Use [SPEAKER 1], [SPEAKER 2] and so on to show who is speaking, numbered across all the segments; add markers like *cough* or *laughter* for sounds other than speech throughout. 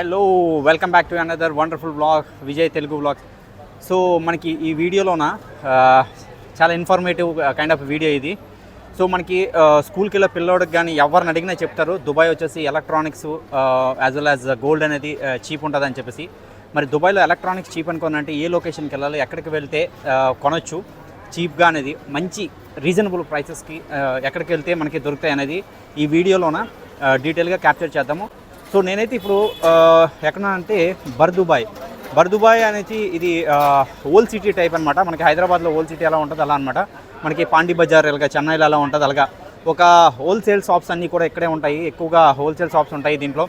[SPEAKER 1] Hello welcome back to another wonderful blog Vijay Telugu blog so మనకి ఈ వీడియోలోన చాలా ఇన్ఫర్మేటివ్ కైండ్ ఆఫ్ వీడియో ఇది. సో మనకి స్కూల్కి వెళ్ళే పిల్లోడికి కానీ ఎవరిని అడిగినా చెప్తారు దుబాయ్ వచ్చేసి electronics as well as gold అనేది చీప్ ఉంటుందని చెప్పేసి. మరి దుబాయ్లో ఎలక్ట్రానిక్స్ చీప్ అనుకోనంటే ఏ లొకేషన్కి వెళ్ళాలి ఎక్కడికి వెళ్తే కొనొచ్చు? చీప్గా అనేది మంచి రీజనబుల్ ప్రైసెస్కి ఎక్కడికి వెళ్తే మనకి దొరుకుతాయి అనేది ఈ వీడియోలోన డీటెయిల్గా క్యాప్చర్ చేద్దాము. సో నేనైతే ఇప్పుడు ఆ, ఎక్కడ అంటే బర్దుబాయ్. బర్దుబాయ్ అనేది ఇది ఓల్డ్ సిటీ టైప్ అనమాట మనకి హైదరాబాద్లో ఓల్డ్ సిటీ ఎలా ఉంటుంది అలా అనమాట మనకి పాండి బజార్ ఇలాగ చెన్నైలో ఎలా ఉంటుంది అలాగా. ఒక హోల్సేల్ షాప్స్ అన్నీ కూడా ఇక్కడే ఉంటాయి. ఎక్కువగా హోల్సేల్ షాప్స్ ఉంటాయి దీంట్లో.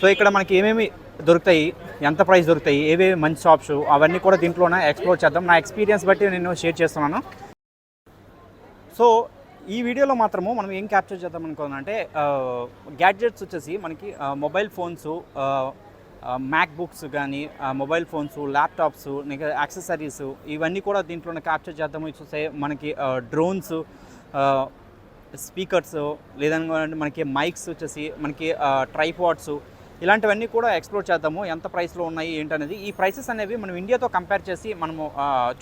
[SPEAKER 1] సో ఇక్కడ మనకి ఏమేమి దొరుకుతాయి ఎంత ప్రైస్ దొరుకుతాయి ఏవేవి మంచి షాప్స్ అవన్నీ కూడా దీంట్లోనే ఎక్స్ప్లోర్ చేద్దాం. నా ఎక్స్పీరియన్స్ బట్టి నేను షేర్ చేస్తున్నాను. సో ఈ వీడియోలో మాత్రము మనం ఏం క్యాప్చర్ చేద్దాం అనుకోవాలంటే గ్యాడ్జెట్స్ వచ్చేసి మనకి మొబైల్ ఫోన్స్ మ్యాక్ బుక్స్ కానీ మొబైల్ ఫోన్స్ ల్యాప్టాప్స్ యాక్సెసరీస్ ఇవన్నీ కూడా దీంట్లోనే క్యాప్చర్ చేద్దాము. చూస్తే మనకి డ్రోన్స్ స్పీకర్స్ లేదంటే మనకి మైక్స్ వచ్చేసి మనకి ట్రైపాడ్స్ ఇలాంటివన్నీ కూడా ఎక్స్ప్లోర్ చేద్దాము. ఎంత ప్రైస్లో ఉన్నాయి ఏంటనేది. ఈ ప్రైసెస్ అనేవి మనం ఇండియాతో కంపేర్ చేసి మనము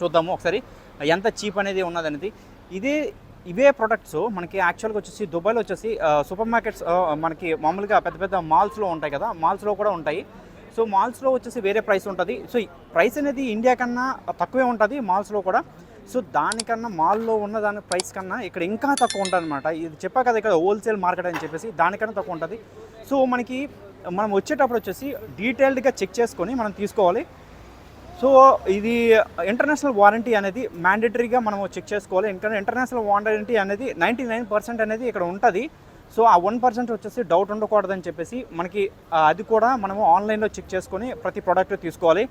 [SPEAKER 1] చూద్దాము. ఒకసారి ఎంత చీప్ అనేది ఉన్నదనేది. ఇదే ఇవే ప్రొడక్ట్స్ మనకి యాక్చువల్గా వచ్చేసి దుబాయ్లో వచ్చేసి సూపర్ మార్కెట్స్ మనకి మామూలుగా పెద్ద పెద్ద మాల్స్లో ఉంటాయి కదా మాల్స్లో కూడా ఉంటాయి. సో మాల్స్లో వచ్చేసి వేరే ప్రైస్ ఉంటుంది. సో ఈ ప్రైస్ అనేది ఇండియా కన్నా తక్కువే ఉంటుంది మాల్స్లో కూడా. సో దానికన్నా మాల్లో ఉన్న దాని ప్రైస్ కన్నా ఇక్కడ ఇంకా తక్కువ ఉంటుంది అనమాట ఇది చెప్పా కదా ఇక్కడ హోల్సేల్ మార్కెట్ అని చెప్పేసి దానికన్నా తక్కువ ఉంటుంది. సో మనకి మనం వచ్చేటప్పుడు వచ్చేసి డీటెయిల్డ్గా చెక్ చేసుకొని మనం తీసుకోవాలి. సో ఇది ఇంటర్నేషనల్ వారంటీ అనేది మ్యాండేటరీగా మనం చెక్ చేసుకోవాలి. ఎందుకంటే ఇంటర్నేషనల్ వారంటీ అనేది నైంటీ నైన్ పర్సెంట్ అనేది ఇక్కడ ఉంటుంది. సో ఆ వన్ పర్సెంట్ వచ్చేసి డౌట్ ఉండకూడదని చెప్పేసి మనకి అది కూడా మనము ఆన్లైన్లో చెక్ చేసుకొని ప్రతి ప్రోడక్ట్ తీసుకోవాలి.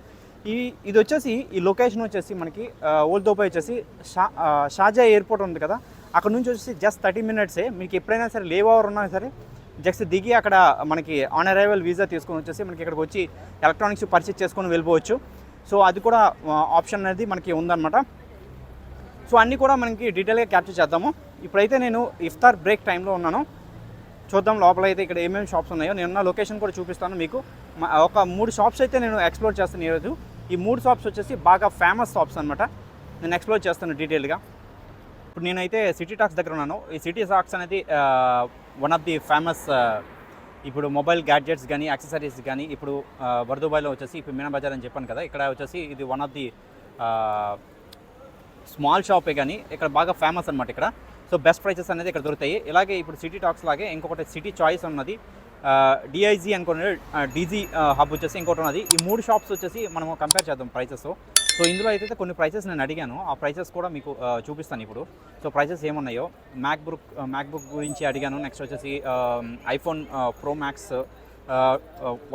[SPEAKER 1] ఈ ఇది వచ్చేసి ఈ లొకేషన్ వచ్చేసి మనకి ఓల్డ్ వచ్చేసి షా షాజా ఎయిర్పోర్ట్ ఉంది కదా. అక్కడ నుంచి వచ్చేసి జస్ట్ థర్టీ మినిట్సే మీకు ఎప్పుడైనా సరే లేవ్ ఓవర్ ఉన్నా సరే జస్ట్ దిగి అక్కడ మనకి ఆన్ అరైవల్ వీసా తీసుకొని వచ్చేసి మనకి ఇక్కడికి వచ్చి ఎలక్ట్రానిక్స్ పర్చేస్ చేసుకొని వెళ్ళిపోవచ్చు. సో అది కూడా ఆప్షన్ అనేది మనకి ఉందన్నమాట. సో అన్నీ కూడా మనకి డీటెయిల్గా క్యాప్చర్ చేద్దాము. ఇప్పుడైతే నేను ఇఫ్తార్ బ్రేక్ టైంలో ఉన్నాను. చూద్దాం లోపల అయితే ఇక్కడ ఏమేమి షాప్స్ ఉన్నాయో. నేను లొకేషన్ కూడా చూపిస్తాను మీకు. ఒక మూడు షాప్స్ అయితే నేను ఎక్స్ప్లోర్ చేస్తాను ఈరోజు. ఈ మూడు షాప్స్ వచ్చేసి బాగా ఫేమస్ షాప్స్ అనమాట నేను ఎక్స్ప్లోర్ చేస్తాను డీటెయిల్గా ఇప్పుడు నేనైతే సిటీ టాక్స్ దగ్గర ఉన్నాను. ఈ సిటీ టాక్స్ అనేది వన్ ఆఫ్ ది ఫేమస్ ఇప్పుడు మొబైల్ గ్యాడ్జెట్స్ కానీ యాక్సెసరీస్ కానీ ఇప్పుడు వర్దుబాయ్లో వచ్చేసి ఇప్పుడు మీనా బజార్ అని చెప్పాను కదా ఇక్కడ వచ్చేసి ఇది వన్ ఆఫ్ ది స్మాల్ షాపే కానీ ఇక్కడ బాగా ఫేమస్ అనమాట ఇక్కడ. సో బెస్ట్ ప్రైసెస్ అనేది ఇక్కడ దొరుకుతాయి. ఇలాగే ఇప్పుడు సిటీ టాక్స్ లాగే ఇంకొకటి సిటీ చాయిస్ ఉన్నది డిఐజీ అనుకునే డీజీ హబ్ వచ్చేసి ఇంకోటి ఉన్నది. ఈ మూడు షాప్స్ వచ్చేసి మనం కంపేర్ చేద్దాం ప్రైసెస్ సో ఇందులో అయితే కొన్ని ప్రైసెస్ నేను అడిగాను ఆ ప్రైసెస్ కూడా మీకు చూపిస్తాను ఇప్పుడు. సో ప్రైసెస్ ఏమున్నాయో మ్యాక్ మ్యాక్బుక్ మ్యాక్ బుక్ గురించి అడిగాను. నెక్స్ట్ వచ్చేసి iPhone Pro Max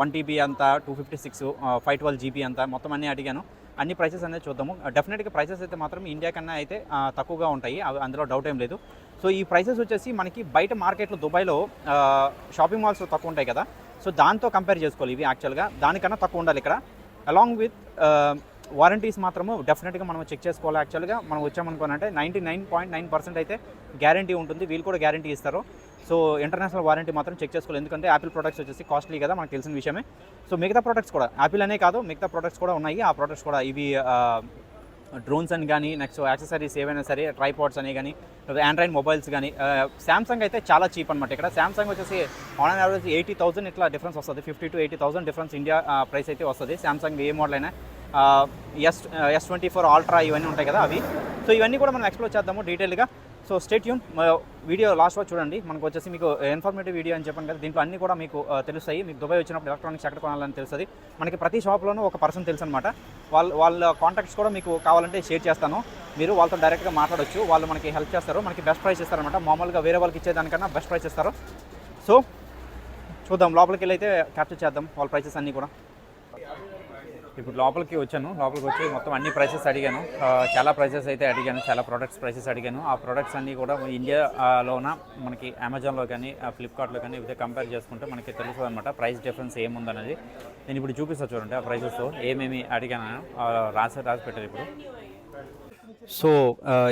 [SPEAKER 1] one TB అంతా two fifty six five twelve GB అంతా మొత్తం అన్నీ అడిగాను. అన్ని ప్రైసెస్ అనేది చూద్దాము. డెఫినెట్గా ప్రైసెస్ అయితే మాత్రం ఇండియా కన్నా అయితే తక్కువగా ఉంటాయి. అవి అందులో డౌట్ ఏం లేదు. సో ఈ ప్రైసెస్ వచ్చేసి మనకి బయట మార్కెట్లో దుబాయ్లో షాపింగ్ మాల్స్ తక్కువ ఉంటాయి కదా. సో దాంతో కంపేర్ చేసుకోవాలి ఇవి యాక్చువల్గా దానికన్నా తక్కువ ఉండాలి ఇక్కడ. అలాంగ్ విత్ వారంటీస్ మాత్రము డెఫినెట్గా మనం చెక్ చేసుకోవాలి యాక్చువల్గా మనం వచ్చామనుకోనంటే ninety nine point nine percent అయితే గ్యారంటీ ఉంటుంది. వీళ్ళు కూడా గ్యారంటీ ఇస్తారు. సో ఇంటర్నేషనల్ వారంటీ మాత్రం చెక్ చేసుకోవాలి. ఎందుకంటే యాపిల్ ప్రొడక్ట్స్ వచ్చేసి కాస్ట్లీ కదా మనకు తెలిసిన విషయమే. సో మిగతా ప్రొడక్ట్స్ కూడా యాపిల్ అనే కాదు మిగతా ప్రొడక్ట్స్ కూడా ఉన్నాయి. ఆ ప్రొడక్ట్స్ కూడా ఇవి డ్రోన్స్ అని కానీ నెక్స్ట్ యాక్సెసరీస్ ఏవైనా సరే ట్రైపాడ్స్ అని కానీ ఆండ్రాయిడ్ మొబైల్స్ కానీ శాంసంగ్ అయితే చాలా చీప్ అనమాట ఇక్కడ శాంసంగ్ వచ్చేసి ఆన్ యావరేజ్ ఎయిటీ థౌసండ్ ఇట్లా డిఫరెన్స్ వస్తుంది. Fifty to eighty thousand difference India price అయితే వస్తుంది. శాంసంగ్ ఏ మోడల్ అయినా S S twenty four Ultra ఇవన్నీ ఉంటాయి కదా అవి. సో ఇవన్నీ కూడా మనం ఎక్స్ప్లోర్ చేద్దాము డీటెయిల్గా సో స్టేట్ యూన్ వీడియో లాస్ట్ వరకు చూడండి. మనకు వచ్చేసి మీకు ఇన్ఫర్మేటివ్ వీడియో అని చెప్పాను కదా దీంట్లో అన్ని కూడా మీకు తెలుస్తాయి. మీకు దుబాయ్ వచ్చినప్పుడు ఎలక్ట్రానిక్స్ ఎక్కడ కొనాలని తెలుస్తుంది. మనకి ప్రతి షాప్లోనూ ఒక పర్సన్ తెలుసు అనమాట వాళ్ళ వాళ్ళ కాంటాక్ట్స్ కూడా మీకు కావాలంటే షేర్ చేస్తాను. మీరు వాళ్ళతో డైరెక్ట్గా మాట్లాడొచ్చు. వాళ్ళు మనకి హెల్ప్ చేస్తారు. మనకి బెస్ట్ ప్రైస్ ఇస్తారనమాట మామూలుగా వేరే వాళ్ళకి ఇచ్చేదానికన్నా బెస్ట్ ప్రైస్ ఇస్తారు. సో చూద్దాం. లోపలికి వెళ్ళి అయితే క్యాప్చర్ చేద్దాం వాళ్ళ ప్రైసెస్ అన్నీ కూడా. ఇప్పుడు లోపలికి వచ్చాను. లోపలికి వచ్చి మొత్తం అన్ని ప్రైసెస్ అడిగాను. చాలా ప్రైసెస్ అయితే అడిగాను. చాలా ప్రొడక్ట్స్ ప్రైసెస్ అడిగాను. ఆ ప్రొడక్ట్స్ అన్నీ కూడా ఇండియాలోన మనకి అమెజాన్లో కానీ ఫ్లిప్కార్ట్లో కానీ ఇదే కంపేర్ చేసుకుంటే మనకి తెలుస్తుంది అనమాట ప్రైస్ డిఫరెన్స్ ఏముందనేది నేను ఇప్పుడు చూపిస్తాను చూడండి ఆ ప్రైసెస్తో ఏమేమి అడిగాను రాసి రాసి పెట్టారు ఇప్పుడు. సో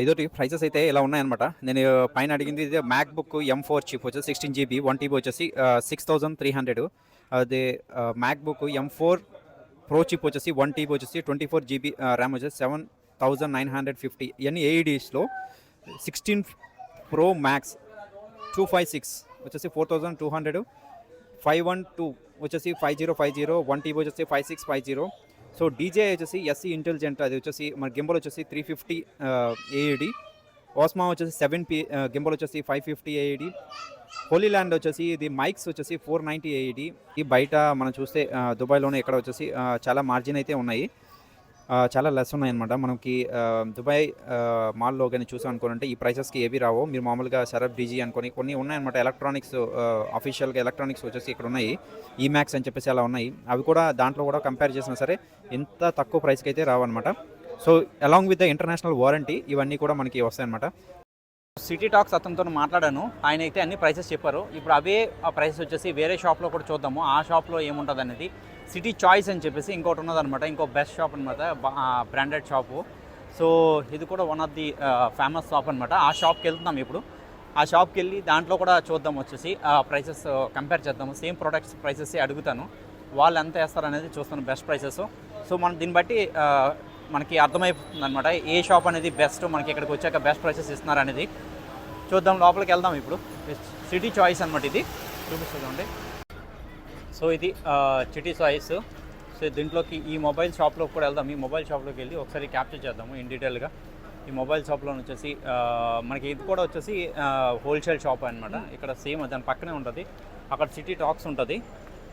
[SPEAKER 1] ఇదొకటి. ప్రైసెస్ అయితే ఇలా ఉన్నాయన్నమాట. నేను పైన అడిగింది ఇది MacBook M four chip వచ్చేసి సిక్స్టీన్ జీబీ వన్ టీబీ వచ్చేసి సిక్స్ థౌజండ్ త్రీ హండ్రెడ్ అదే MacBook M four Pro chip వచ్చేసి వన్ టీబీ వచ్చేసి ట్వంటీ ఫోర్ జీబీ ర్యామ్ వచ్చేసి seven thousand nine hundred fifty ఇవన్నీ ఏఈడీస్లో sixteen Pro Max two five six వచ్చేసి four thousand two hundred five one two వచ్చేసి five zero five zero one TB వచ్చేసి five six five zero so DJ వచ్చేసి SC intelligent అది వచ్చేసి మన gimbal వచ్చేసి three fifty AED Osmo వచ్చేసి seven P gimbal వచ్చేసి five fifty AED holy land వచ్చేసి ఇది మైక్స్ వచ్చేసి ఫోర్ నైంటీ ఎయిటీ ఈ బయట మనం చూస్తే దుబాయ్లోనే ఇక్కడ వచ్చేసి చాలా మార్జిన్ అయితే ఉన్నాయి. చాలా లెస్ ఉన్నాయన్నమాట. మనకి దుబాయ్ మాల్లో కానీ చూసాం అనుకోనంటే ఈ ప్రైసెస్కి ఏవి రావో. మీరు మామూలుగా సరఫ్ డీజీ అనుకొని కొన్ని ఉన్నాయన్నమాట. ఎలక్ట్రానిక్స్ అఫీషియల్గా ఎలక్ట్రానిక్స్ వచ్చేసి ఇక్కడ ఉన్నాయి. ఈ మ్యాక్స్ అని చెప్పేసి అలా ఉన్నాయి. అవి కూడా దాంట్లో కూడా కంపేర్ చేసినా సరే ఇంత తక్కువ ప్రైస్కి అయితే రావన్నమాట. So along with the international warranty ఇవన్నీ కూడా మనకి వస్తాయన్నమాట. సిటీ టాక్స్ అతనితో మాట్లాడాను. ఆయన అయితే అన్ని ప్రైసెస్ చెప్పారు. ఇప్పుడు అవే ఆ ప్రైసెస్ వచ్చేసి వేరే షాప్లో కూడా చూద్దాము. ఆ షాప్లో ఏముంటుంది అనేది సిటీ చాయిస్ అని చెప్పేసి ఇంకోటి ఉన్నదన్నమాట. ఇంకో బెస్ట్ షాప్ అనమాట బ్రాండెడ్ షాపు సో ఇది కూడా one of the famous shop అనమాట ఆ షాప్కి వెళ్తున్నాం ఇప్పుడు. ఆ షాప్కి వెళ్ళి దాంట్లో కూడా చూద్దాం వచ్చేసి ఆ ప్రైసెస్ కంపేర్ చేద్దాము. సేమ్ ప్రొడక్ట్స్ ప్రైసెస్ అడుగుతాను. వాళ్ళు ఎంత వేస్తారు అనేది చూస్తాను బెస్ట్ ప్రైసెస్ సో మనం దీన్ని బట్టి మనకి అర్థమైపోతుంది అనమాట ఏ షాప్ అనేది బెస్ట్ మనకి ఇక్కడికి వచ్చాక బెస్ట్ ప్రైసెస్ ఇస్తున్నారు అనేది. చూద్దాం లోపలికి వెళ్దాం ఇప్పుడు. సిటీ చాయిస్ అనమాట ఇది. చూపిస్తుందండి సో ఇది సిటీ చాయిస్ సో దీంట్లోకి ఈ మొబైల్ షాప్లోకి కూడా వెళ్దాం. ఈ మొబైల్ షాప్లోకి వెళ్ళి ఒకసారి క్యాప్చర్ చేద్దాము ఇన్ డీటెయిల్గా ఈ మొబైల్ షాప్లో వచ్చేసి మనకి ఇది కూడా వచ్చేసి హోల్సేల్ షాప్ అనమాట ఇక్కడ సేమ్ దాని పక్కనే ఉంటుంది. అక్కడ సిటీ టాక్స్ ఉంటుంది.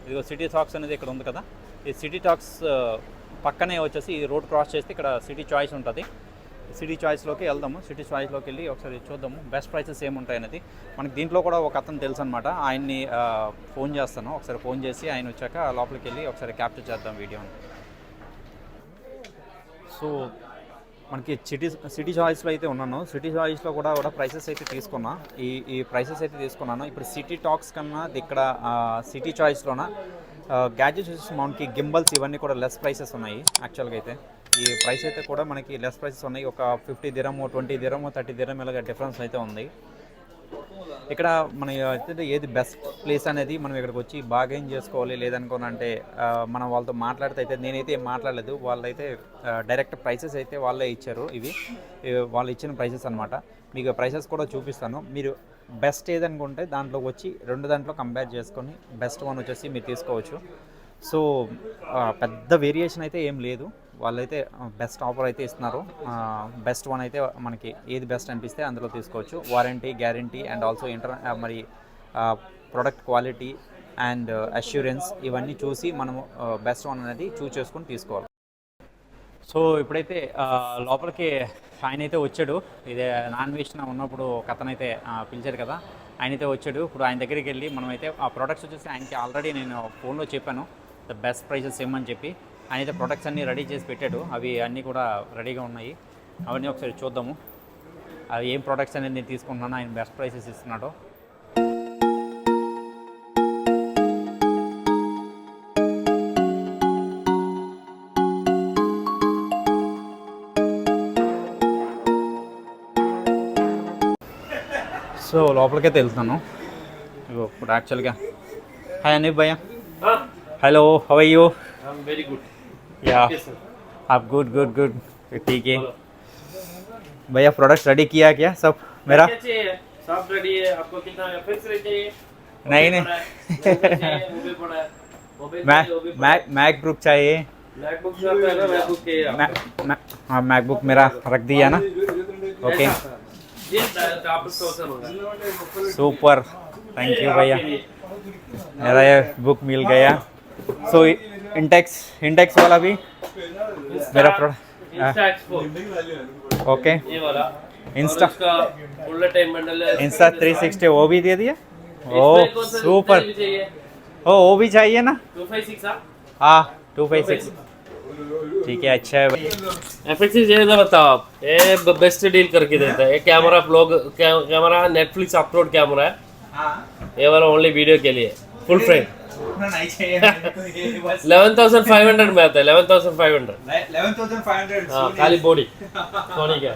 [SPEAKER 1] ఇదిగో సిటీ టాక్స్ అనేది ఇక్కడ ఉంది కదా. ఈ సిటీ టాక్స్ పక్కనే వచ్చేసి ఈ రోడ్ క్రాస్ చేస్తే ఇక్కడ సిటీ చాయిస్ ఉంటుంది. సిటీ చాయిస్లోకి వెళ్దాము. సిటీ చాయిస్లోకి వెళ్ళి ఒకసారి చూద్దాము. బెస్ట్ ప్రైసెస్ ఏముంటాయి అనేది మనకి దీంట్లో కూడా ఒక అతను తెలుసు అనమాట ఆయన్ని ఫోన్ చేస్తాను. ఒకసారి ఫోన్ చేసి ఆయన వచ్చాక లోపలికి వెళ్ళి ఒకసారి క్యాప్చర్ చేద్దాం వీడియోని. సో మనకి సిటీ సిటీ చాయిస్లో అయితే ఉన్నాను. సిటీ చాయిస్లో కూడా కూడా ప్రైసెస్ అయితే తీసుకున్నా. ఈ ఈ ప్రైసెస్ అయితే తీసుకున్నాను. ఇప్పుడు సిటీ టాక్స్ కన్నా ఇక్కడ సిటీ చాయిస్లోన గ్యాడ్జెట్స్ వచ్చేసి మనకి గింబల్స్ ఇవన్నీ కూడా లెస్ ప్రైసెస్ ఉన్నాయి యాక్చువల్గా అయితే. ఈ ప్రైస్ అయితే కూడా మనకి లెస్ ప్రైసెస్ ఉన్నాయి. ఒక fifty dirham twenty dirham thirty dirham ఇలాగ డిఫరెన్స్ అయితే ఉంది. ఇక్కడ మన అయితే ఏది బెస్ట్ ప్లేస్ అనేది మనం ఇక్కడికి వచ్చి బాగేం చేసుకోవాలి. లేదనుకోనంటే మనం వాళ్ళతో మాట్లాడితే అయితే నేనైతే ఏం మాట్లాడలేదు. వాళ్ళైతే డైరెక్ట్ ప్రైసెస్ అయితే వాళ్ళే ఇచ్చారు. ఇవి ఇవి వాళ్ళు ఇచ్చిన ప్రైసెస్ అనమాట మీకు ప్రైసెస్ కూడా చూపిస్తాను. మీరు బెస్ట్ ఏదనుకుంటే దాంట్లో వచ్చి రెండు దాంట్లో కంపేర్ చేసుకొని బెస్ట్ వన్ వచ్చేసి మీరు తీసుకోవచ్చు. సో పెద్ద వేరియేషన్ అయితే ఏం లేదు. వాళ్ళైతే బెస్ట్ ఆఫర్ అయితే ఇస్తున్నారు. బెస్ట్ వన్ అయితే మనకి ఏది బెస్ట్ అనిపిస్తే అందులో తీసుకోవచ్చు. Warranty guarantee and also inter మరి ప్రొడక్ట్ క్వాలిటీ అండ్ అష్యూరెన్స్ ఇవన్నీ చూసి మనము బెస్ట్ వన్ అనేది చూస్ చేసుకొని తీసుకోవాలి. సో ఇప్పుడైతే లోపలికి ఆయన అయితే వచ్చాడు. ఇదే నాన్ వెజ్ ఉన్నప్పుడు ఒక అతనైతే పిలిచారు కదా. ఆయన అయితే వచ్చాడు. ఇప్పుడు ఆయన దగ్గరికి వెళ్ళి మనమైతే ఆ ప్రొడక్ట్స్ వచ్చేసి ఆయనకి ఆల్రెడీ నేను ఫోన్లో చెప్పాను. ద బెస్ట్ ప్రైసెస్ ఏమని చెప్పి. ఆయన అయితే ప్రొడక్ట్స్ అన్నీ రెడీ చేసి పెట్టాడు. అవి అన్నీ కూడా రెడీగా ఉన్నాయి. అవన్నీ ఒకసారి చూద్దాము. అవి ఏం ప్రొడక్ట్స్ అనేది నేను తీసుకుంటున్నాను ఆయన బెస్ట్ ప్రైసెస్ ఇస్తున్నాడు. సో లోపలికైతే వెళ్తున్నాను ఇగో ఇప్పుడు యాక్చువల్గా హాయ్ అనిల్ భయ్య
[SPEAKER 2] हाँ
[SPEAKER 1] हेलो हाउ आर यू
[SPEAKER 2] हम वेरी गुड
[SPEAKER 1] या
[SPEAKER 2] सर
[SPEAKER 1] आप गुड गुड गुड ठीक है भैया प्रोडक्ट रेडी किया क्या सब मेरा
[SPEAKER 2] क्या चाहिए सब रेडी है आपको कितना फिक्स रेट चाहिए
[SPEAKER 1] नहीं, नहीं।
[SPEAKER 2] वो भी पड़ा है वो भी
[SPEAKER 1] मैक
[SPEAKER 2] चाहिए, वो भी
[SPEAKER 1] मैक मैकबुक चाहिए
[SPEAKER 2] मैकबुक शॉप है ना मैकबुक चाहिए आपको।
[SPEAKER 1] मै- मै- हाँ मैकबुक मेरा रख दिया ना ओके
[SPEAKER 2] ये आप उसका होगा
[SPEAKER 1] सुपर थैंक यू भैया. मेरा ये बुक मिल गया. सो इंटेक्स इंटेक्स वाला भी? मेरा प्रोडक्ट ओके
[SPEAKER 2] ये
[SPEAKER 1] इंस्टा इंस्टा थ्री सिक्सटी वो भी दे दिया? ओ सुपर ओ वो भी चाहिए ना?
[SPEAKER 2] टू फाइव सिक्स
[SPEAKER 1] हाँ. टू फाइव सिक्स ठीक है अच्छा है भाई।
[SPEAKER 2] एफएक्सी चाहिए तो बताओ आप ये बेस्ट डील करके देता है। ये camera blog camera Netflix upload camera है।
[SPEAKER 1] हाँ।
[SPEAKER 2] ये वाला ओनली वीडियो के लिए। फुल फ्रेम
[SPEAKER 1] ये
[SPEAKER 2] इलेवन थाउज़ेंड फाइव हंड्रेड में आता है eleven thousand five hundred
[SPEAKER 1] eleven thousand five hundred
[SPEAKER 2] हाँ खाली बॉडी सोनी का।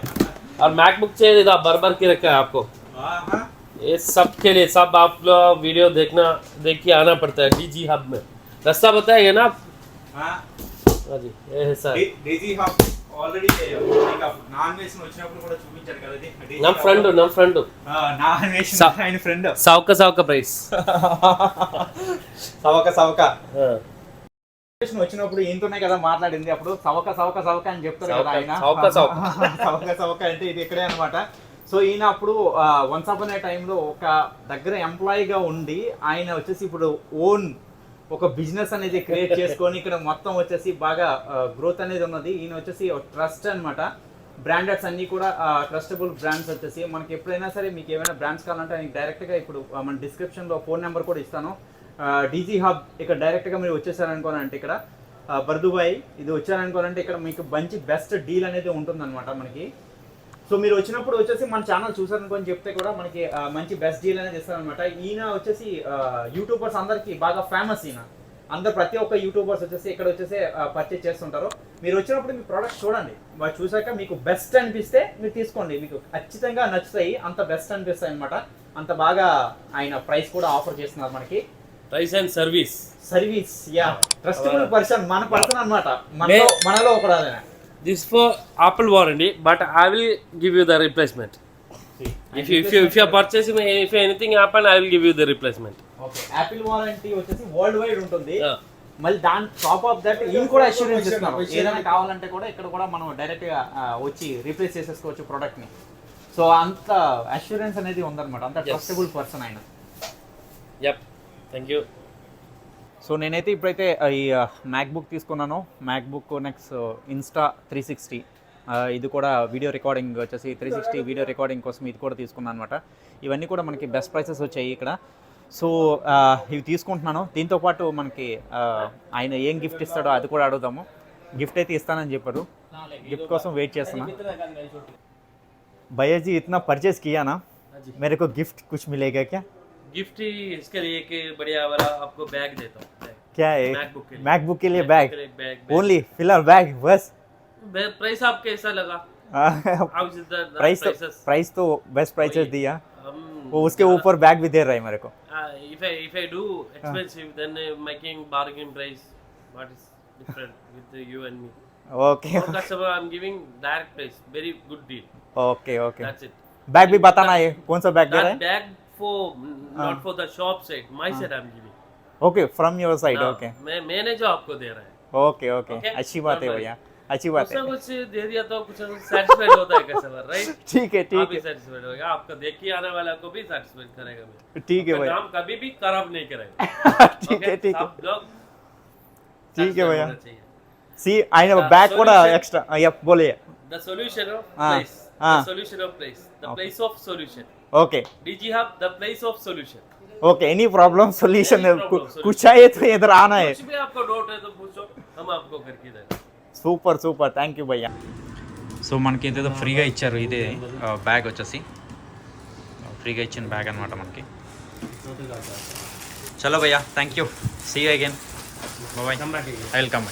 [SPEAKER 2] और मैकबुक चाहिए इधर बर्बर की रखा है आपको।
[SPEAKER 1] हाँ हाँ।
[SPEAKER 2] ये सब के लिए सब आप लोग वीडियो देखना देख के आना पड़ता है डीजी हब में। रास्ता बताएँगे ना आप?
[SPEAKER 1] ఆల్రెడీ వచ్చినప్పుడు కూడా ఫ్రెండ్
[SPEAKER 2] ఫ్రెండ్.
[SPEAKER 1] ఆయన ఫ్రెండ్.
[SPEAKER 2] ప్రైస్
[SPEAKER 1] సవక సవక వచ్చినప్పుడు ఏంటోనే కదా మాట్లాడింది అప్పుడు? సవక సవక సవక అని చెప్తారు కదా ఆయన.
[SPEAKER 2] సవక *laughs* సవక
[SPEAKER 1] అంటే ఇది ఇక్కడే అనమాట సో ఈయన అప్పుడు వన్స్ అప్ అనే టైంలో ఒక దగ్గర ఎంప్లాయీగా ఉండి ఆయన వచ్చేసి ఇప్పుడు ఓన్ ఒక బిజినెస్ అనేది క్రియేట్ చేసుకొని ఇక్కడ మొత్తం వచ్చేసి బాగా గ్రోత్ అనేది ఉన్నది. ఈయన వచ్చేసి ట్రస్ట్ అన్నమాట. బ్రాండెడ్స్ అన్ని కూడా ట్రస్టబుల్ బ్రాండ్స్ వచ్చేసి. మనకి ఎప్పుడైనా సరే మీకు ఏమైనా బ్రాండ్స్ కావాలంటే ఆయన డైరెక్ట్గా ఇప్పుడు మన డిస్క్రిప్షన్లో ఫోన్ నెంబర్ కూడా ఇస్తాను. డీజీ హబ్ ఇక్కడ డైరెక్ట్గా మీరు వచ్చేసారనుకోనంటే ఇక్కడ. బర్దుబాయ్ ఇది వచ్చారనుకోనంటే ఇక్కడ మీకు మంచి బెస్ట్ డీల్ అనేది ఉంటుందన్నమాట మనకి. సో మీరు వచ్చినప్పుడు వచ్చేసి మన ఛానల్ చూసారనుకొని చెప్తే కూడా మనకి మంచి బెస్ట్ డీల్ అనేది ఇస్తారనమాట ఈయన వచ్చేసి యూట్యూబర్స్ అందరికి బాగా ఫేమస్ ఈయన. అందరు ప్రతి ఒక్క యూట్యూబర్స్ వచ్చేసి ఇక్కడ వచ్చేసి పర్చేస్ చేస్తుంటారు. మీరు వచ్చినప్పుడు మీ ప్రోడక్ట్ చూడండి. చూసాక మీకు బెస్ట్ అనిపిస్తే మీరు తీసుకోండి. మీకు ఖచ్చితంగా నచ్చుతాయి. అంత బెస్ట్ అనిపిస్తాయి అనమాట అంత బాగా ఆయన ప్రైస్ కూడా ఆఫర్ చేస్తున్నారు మనకి.
[SPEAKER 2] Price and service
[SPEAKER 1] service yeah trustable person మన పర్సన్ అనమాట మనలో మనలో ఆయన
[SPEAKER 2] This for Apple warranty, but I will give you the replacement. If you if you if you are purchasing if anything happen, I will give you the replacement.
[SPEAKER 1] Okay Apple warranty వచ్చేసి world wide ఉంటుంది. మళ్ళీ దాని top of that ఈయన కూడా assurance ఇస్తున్నారు ఏదైనా కావాలంటే కూడా ఇక్కడ కూడా మనం డైరెక్ట్గా వచ్చి రీప్లేస్ చేసేసుకోవచ్చు ప్రోడక్ట్ని సో అంత అష్యూరెన్స్ అనేది ఉందన్నమాట అంత. ట్రస్టబుల్ పర్సన్ ఆయన
[SPEAKER 2] Yep. Thank you.
[SPEAKER 1] సో నేనైతే ఇప్పుడైతే ఈ మ్యాక్బుక్ తీసుకున్నాను MacBook next Insta three sixty ఇది కూడా వీడియో రికార్డింగ్ వచ్చేసి త్రీ సిక్స్టీ వీడియో రికార్డింగ్ కోసం ఇది కూడా తీసుకున్నాను అనమాట ఇవన్నీ కూడా మనకి బెస్ట్ ప్రైసెస్ వచ్చాయి ఇక్కడ సో ఇవి తీసుకుంటున్నాను దీంతో పాటు మనకి ఆ, ఆయన ఏం గిఫ్ట్ ఇస్తాడో అది కూడా అడుగుదాము గిఫ్ట్ అయితే ఇస్తానని చెప్పారు గిఫ్ట్ కోసం వెయిట్ చేస్తున్నా भैया जी इतना परचेज किया ना
[SPEAKER 2] हाँ जी।
[SPEAKER 1] मेरे को गिफ्ट कुछ मिलेगा क्या
[SPEAKER 2] गिफ्ट ही इसके लिए एक बढ़िया वाला आपको बैग देता हूँ
[SPEAKER 1] क्या है?
[SPEAKER 2] मैकबुक के लिए।
[SPEAKER 1] मैकबुक के लिए बैग? ओनली फ़िलहाल बैग बस।
[SPEAKER 2] प्राइस आप कैसा लगा? *laughs*
[SPEAKER 1] प्राइस प्राइस तो बेस्ट प्राइसेस
[SPEAKER 2] तो
[SPEAKER 1] दिया। वो उसके ऊपर बैग भी दे रहा है मेरे को।
[SPEAKER 2] If I if I do expensive then making bargain price what is different with you and me okay customer I am giving direct price very good deal
[SPEAKER 1] okay okay
[SPEAKER 2] that's it
[SPEAKER 1] bag भी बताना है कौन सा bag दे रहा
[SPEAKER 2] है? Bag for हाँ। not for the shop side. My हाँ। side I'm giving.
[SPEAKER 1] Okay from your side
[SPEAKER 2] हाँ,
[SPEAKER 1] ओके
[SPEAKER 2] मैं मैंने जो आपको दे रहा है
[SPEAKER 1] ओके ओके
[SPEAKER 2] Okay?
[SPEAKER 1] अच्छी बात है
[SPEAKER 2] Normal.
[SPEAKER 1] भैया अच्छी बात
[SPEAKER 2] कुछ
[SPEAKER 1] है ना
[SPEAKER 2] कुछ दे दिया तो कुछ सेटिस्फाइड होता है कस्टमर राइट *laughs*
[SPEAKER 1] ठीक है
[SPEAKER 2] आप
[SPEAKER 1] ठीक
[SPEAKER 2] भी
[SPEAKER 1] है
[SPEAKER 2] सेटिस्फाइड होगा आपका देख के आने वाला को भी सेटिस्फाइड करेगा मैं
[SPEAKER 1] ठीक है
[SPEAKER 2] आपका
[SPEAKER 1] भैया
[SPEAKER 2] काम कभी भी खराब नहीं करेगा *laughs*
[SPEAKER 1] ठीक है
[SPEAKER 2] Okay?
[SPEAKER 1] ठीक है
[SPEAKER 2] सब लोग
[SPEAKER 1] ठीक है
[SPEAKER 2] satisfied
[SPEAKER 1] भैया
[SPEAKER 2] होना चाहिए
[SPEAKER 1] सी आई
[SPEAKER 2] नो
[SPEAKER 1] हाँ, बैक थोड़ा
[SPEAKER 2] solution-
[SPEAKER 1] एक्स्ट्रा या बोलिए
[SPEAKER 2] The solution of
[SPEAKER 1] Ah,
[SPEAKER 2] place.
[SPEAKER 1] ah.
[SPEAKER 2] The solution of place. The
[SPEAKER 1] Okay.
[SPEAKER 2] place of solution.
[SPEAKER 1] Okay
[SPEAKER 2] DG Hub, the place of solution.
[SPEAKER 1] Okay any problem solution
[SPEAKER 2] Any problem, solution.
[SPEAKER 1] कुछ आए तो इधर आना है
[SPEAKER 2] कुछ भी आपको डाउट है तो पूछो हम आपको करके देंगे
[SPEAKER 1] సూపర్ సూపర్ థ్యాంక్ యూ భయ్యా సో మనకి ఏదేదో ఫ్రీగా ఇచ్చారు ఇదే బ్యాగ్ వచ్చేసి ఫ్రీగా ఇచ్చిన బ్యాగ్ అనమాట మనకి చలో భయ్యా thank you see again bye welcome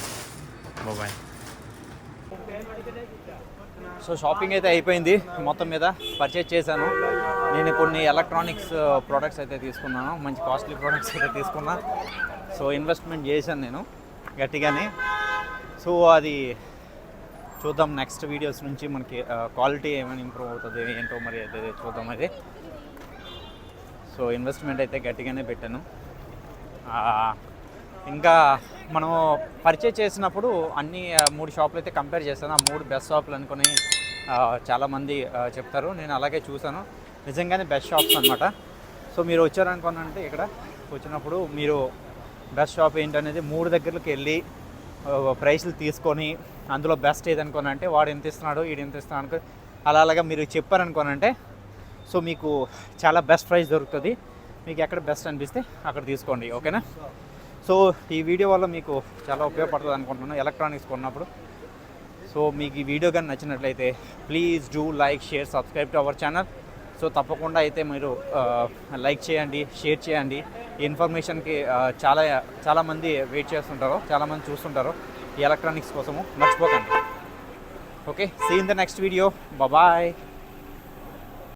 [SPEAKER 1] bye so shopping అయితే అయిపోయింది మొత్తం మీద పర్చేజ్ చేశాను నేను కొన్ని ఎలక్ట్రానిక్స్ ప్రోడక్ట్స్ uh, అయితే తీసుకున్నాను. మంచి కాస్ట్లీ ప్రోడక్ట్స్ అయితే తీసుకున్నా. సో ఇన్వెస్ట్మెంట్ చేశాను నేను గట్టిగానే. సో అది చూద్దాం నెక్స్ట్ వీడియోస్ నుంచి మనకి uh, క్వాలిటీ ఏమైనా ఇంప్రూవ్ అవుతుంది ఏంటో మరి అయితే చూద్దాం అది. సో ఇన్వెస్ట్మెంట్ అయితే గట్టిగానే పెట్టాను. ఇంకా మనం పర్చేజ్ చేసినప్పుడు అన్ని uh, మూడు షాపులు అయితే కంపేర్ చేస్తాను ఆ మూడు బెస్ట్ షాపులు అనుకుని చాలామంది చెప్తారు. నేను అలాగే చూశాను. నిజంగానే బెస్ట్ షాప్స్ అనమాట సో మీరు వచ్చారనుకోనంటే ఇక్కడ వచ్చినప్పుడు మీరు బెస్ట్ షాప్ ఏంటనేది మూడు దగ్గరికి వెళ్ళి ప్రైస్లు తీసుకొని అందులో బెస్ట్ ఏదనుకోనంటే వాడు ఎంత ఇస్తున్నాడు వీడు ఎంత ఇస్తున్నాడు అనుకో అలా అలాగా మీరు చెప్పారనుకోనంటే సో మీకు చాలా బెస్ట్ ప్రైస్ దొరుకుతుంది. మీకు ఎక్కడ బెస్ట్ అనిపిస్తే అక్కడ తీసుకోండి ఓకేనా? సో ఈ వీడియో వల్ల మీకు చాలా ఉపయోగపడుతుంది అనుకుంటున్నాను ఎలక్ట్రానిక్స్ కొన్నప్పుడు. సో మీకు ఈ వీడియో కానీ నచ్చినట్లయితే please do like share subscribe to our channel so తప్పకుండా అయితే మీరు లైక్ చేయండి షేర్ చేయండి. ఈ ఇన్ఫర్మేషన్కి చాలా చాలామంది వెయిట్ చేస్తుంటారు చాలామంది చూస్తుంటారు ఈ ఎలక్ట్రానిక్స్ కోసము. మర్చిపోకండి. Okay see in the next video bye